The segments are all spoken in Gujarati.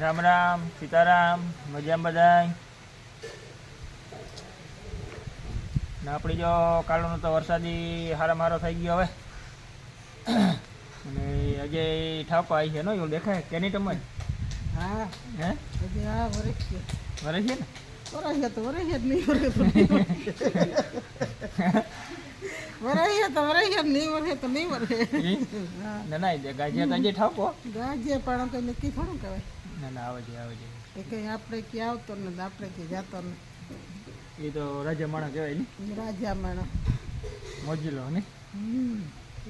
રામ રામ સીતારામ મજામાં બધાય? ને આપણી જો કાલનો તો વરસાદી હારા મારો થઈ ગયો હવે. અને અજય ઠાકો આવી છે નો એવું દેખાય? કેની ટમજ હા. હે? હા આ વરસ છે. વરે છે ને? વરસ છે તો વરસ જ નહીં વરે તો છે તો વરસ જ નહીં વરે તો નહીં વરે ના ના એ ગાજે ઠાકો ગાજે પણ તો નક્કી થોડું કહેવાય. ના ના આવે છે આવે છે કે કંઈ આપણે ક્યાં આવતો ને આપણે ક્યાં જતો ને. એ તો રાજા માણસ કહેવાય ને. રાજા માણસ. મોજીલો ને?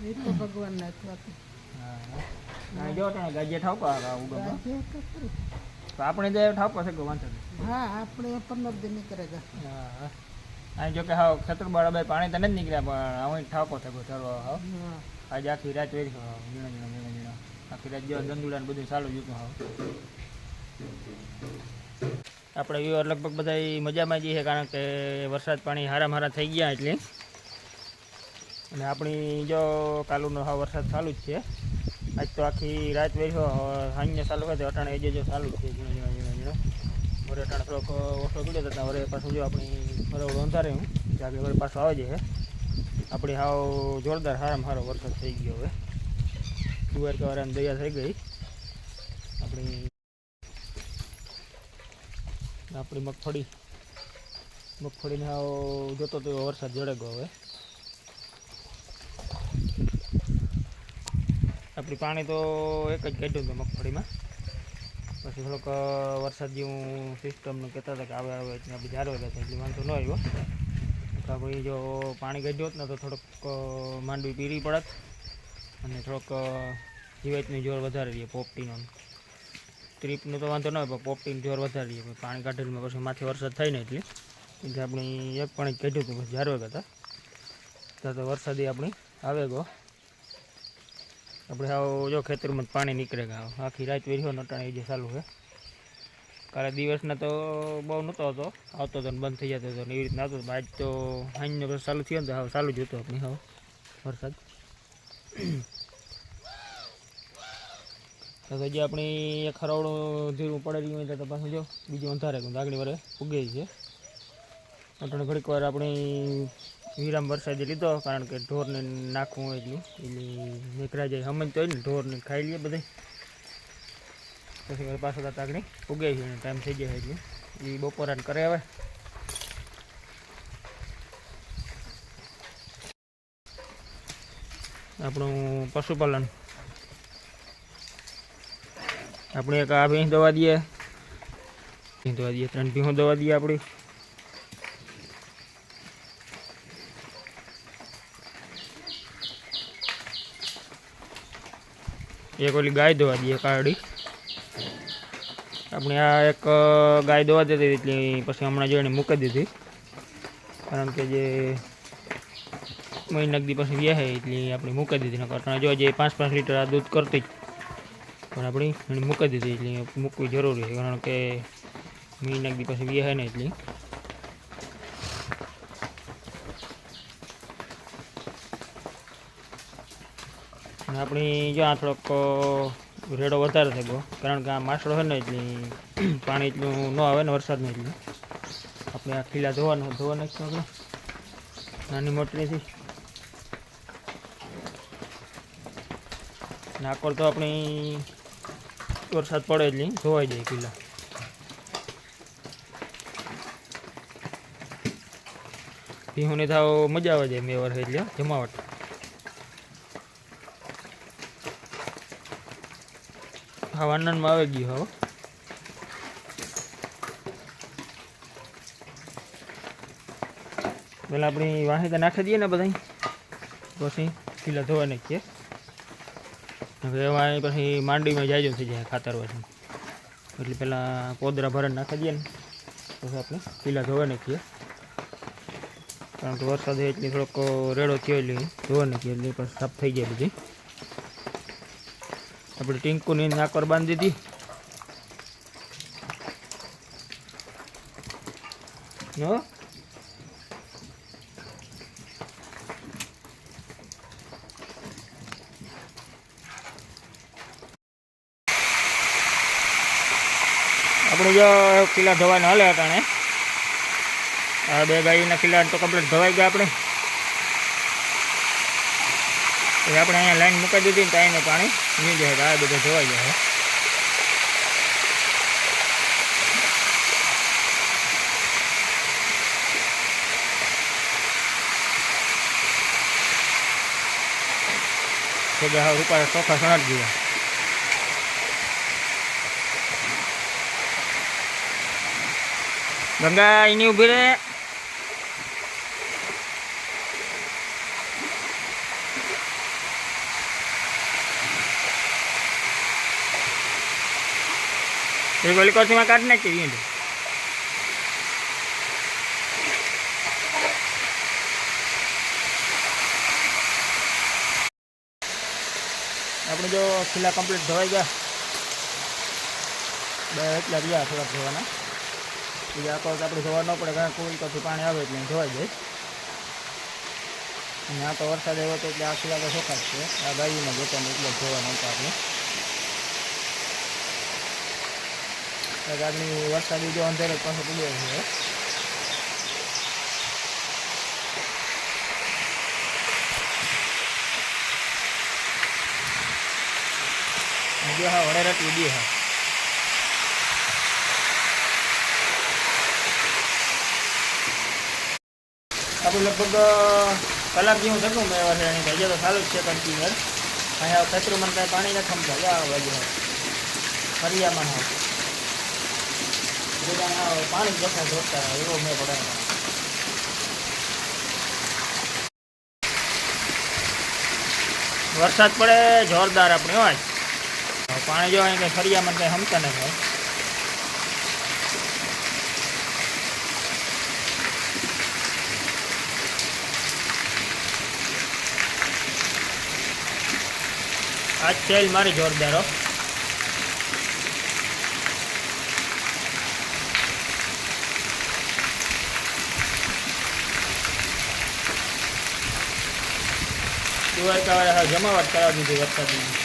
એ તો ભગવાનના અથવાથી હા હા. જો તને ગાજે ગાજે તો આપણે જે ઠાકો છે કે વાંધો નહીં? હા આપણે પંદર દિન નીકળેગા હા હા. અહીં જો કે હાવ ખેતર બરાબર પાણી તો નથી નીકળ્યા પણ અહીં ઠાકો થયો ચરવો હા. આજે આખી રાત વેરી ઝીણા ઝીણા ઝીણા ઝીણા. આખી રાત જો દંદુડા બધું ચાલુ જતું હાવ. આપણે વ્યુઅર લગભગ બધા મજામાં જ છે, કારણ કે વરસાદ પાણી હારા મારા થઈ ગયા એટલે. અને આપણી જો કાલુનો હા વરસાદ ચાલુ જ છે. આજ તો આખી રાત વેર્યો સાંજને ચાલુ હોય તો અટાણે એ જો ચાલુ જ છે, ઝીણો ઝીણો ઝીણો ઝીણો. વરે અટાણે થોડોક ઓછો ગયો હતો વરે પાછું જો આપણી બરાબર અંધારે હું જાગે વરે પાછો આવે છે. આપણી હાવ જોરદાર હારામાં સારો વરસાદ થઈ ગયો હવે. દુવાર વાળાની દયા થઈ ગઈ. આપણી આપણી મગફળી. મગફળીને હાવ જોતો તો વરસાદ જડે ગયો હવે. આપણી પાણી તો એક જ કાઢ્યું હતું મગફળીમાં. પછી થોડોક વરસાદ જેવું સિસ્ટમનું કહેતા હતા કે આવે આવે એટલે આપણે હતા એટલે વાંધો ન આવ્યો. તો આપણે જો પાણી કાઢ્યું હોત ને તો થોડોક માંડવી પીરી પડત અને થોડોક જીવાતનું જોર વધારે રહીએ પોપટીનો. ટ્રીપનું તો વાંધો ન હોય પણ પોપટીનું જોર વધારે રહીએ પાણી કાઢેલું પછી માથે વરસાદ થાય ને એટલે. એટલે આપણે એક પાણી કાઢ્યું હતું જાળવે હતા ત્યાં તો વરસાદી આપણી આવે ગયો. આપણે આવો જો ખેતરમાં પાણી નીકળે ગયા આખી રાત વેર્યો નટાણે જે ચાલુ છે. કાલે દિવસના તો બહુ નહોતો હતો આવતો હતો ને બંધ થઈ જતો હતો ને એવી રીતના હતો. આજ તો સાંજનો ચાલુ થયો ને તો હવે ચાલુ જ હતો આપણે હાવ વરસાદ. તો હજી આપણી એક ખરાવડું પડે રહ્યું હોય તો પાછું જો, બીજું અંધારે આગળ વારે ઉગે છે. અટણ ઘડીક વાર આપણી વિરામ વરસાદી લીધો, કારણ કે ઢોરને નાખવું હોય એટલું. એટલે નીકળ્યા જાય સમજતો હોય ને, ઢોરને ખાઈ લઈએ બધે પછી વાર પાછો તાત આગળ ઉગે છે અને ટાઈમ થઈ જાય એટલે. એ બપોરા કરે હવે. આપણું પશુપાલન આપણે એક આ ભેંસ દવા દઈએ. દવા દઈએ, ત્રણ ભેંસો દવા દઈએ આપણી. એક ઓલી ગાય દવા દઈએ કાળી આપણે આ એક ગાય દવા દેતી એટલી પછી હમણાં જોઈને મૂકી દીધી. કારણ કે જે મહિના દી પછી વ્યાહે એટલે આપણે મૂકી દીધી. નકર જો જે પાંચ પાંચ લીટર આ દૂધ કરતી જ. પણ આપણે એને મૂકી દીધી એટલે મૂકવી જરૂરી છે, કારણ કે મહિના નાખી પછી વ્યાહે ને એટલે. આપણી જો આ થોડોક રેડો વધારે થઈ ગયો, કારણ કે આ માસડો છે ને એટલે પાણી એટલું ન આવે ને વરસાદનું એટલું. આપણે આ ખીલા ધોવાના, ધોવા નાખીશું આપણે. નાની મોટરીથી નાકોર તો આપણી વરસાદ પડે એટલે ધોવાઈ જાય કિલ્લા. ભીહુને થાવ મજા આવે જાય મેં વર્ષે એટલે જમાવટ. હા વાનનમાં આવી ગયું હવે પેલા આપણી વાહે નાખી દઈએ ને બધા પછી કિલ્લા ધોવા નાખીએ. હવે એમાં પછી માંડવીમાં જાજો થઈ જાય ખાતર પછી એટલે પહેલાં પોદરા ભરણ નાખી દઈએ ને, પછી આપણે પીલા ધોવા નાખીએ. કારણ કે વરસાદ એટલે થોડોક રેડો થયો એટલે ધોવા નાખીએ એટલે પછી સાફ થઈ જાય બધી. આપણે ટીંકુની નાકર બાંધી દીધી. નો આપણે જો કિલ્લા ધોવાને હાલે અટાણે આ બે ગાયના કિલ્લા તો કમ્પ્લીટ ધોવાઈ ગયા આપણે. એ આપણે અહીંયા લાઈન મૂકી દીધી ને તો પાણી નહીં જાય આ બધું ધોવાઈ જાય બે હવે રૂપાળા ચોખા સણાટ ગયા ગંગા એની ઊભી રે એ ગોલી કોથીમાં કાઢી નાખી દઈએ આપણે જો ખીલા કમ્પ્લીટ ધોવાઈ ગયા બે એટલા રહ્યા થોડાક ધોવાના એ આખો આપણે ધોવા ન પડે, કારણ કે કોઈ પાણી આવે એટલે ધોવાઈ જાય. અને આ તો વરસાદ આવ્યો તો એટલે આ ખીલા તો છે આ ગાડીમાં જતા એટલે જોવા ધોવાના હતા આપણે. એટલે વરસાદ જો અંધારે પાસે પડ્યો છે. બે હા વડે રટી, બે હા. આપણું લગભગ કલાક જેવું થતું મેં વર્ષે એની હજી તો ચાલુ જ છે કન્ટિન્યુઅર અહીંયા ખતરું મને કાંઈ પાણી નથી થમતા જા બાજુ ફરિયામાં હા બધાના પાણી જતા જોતા એવો મેં પડે વરસાદ પડે, જોરદાર આપણે હોય પાણી જો અહીં કંઈ ફરિયામાં કંઈ હમતા ન થાય આજ ચેલ મારી જોરદાર હો. દ્વારકા વાળા જમાવટ કરાવી દીધી વરસાદની.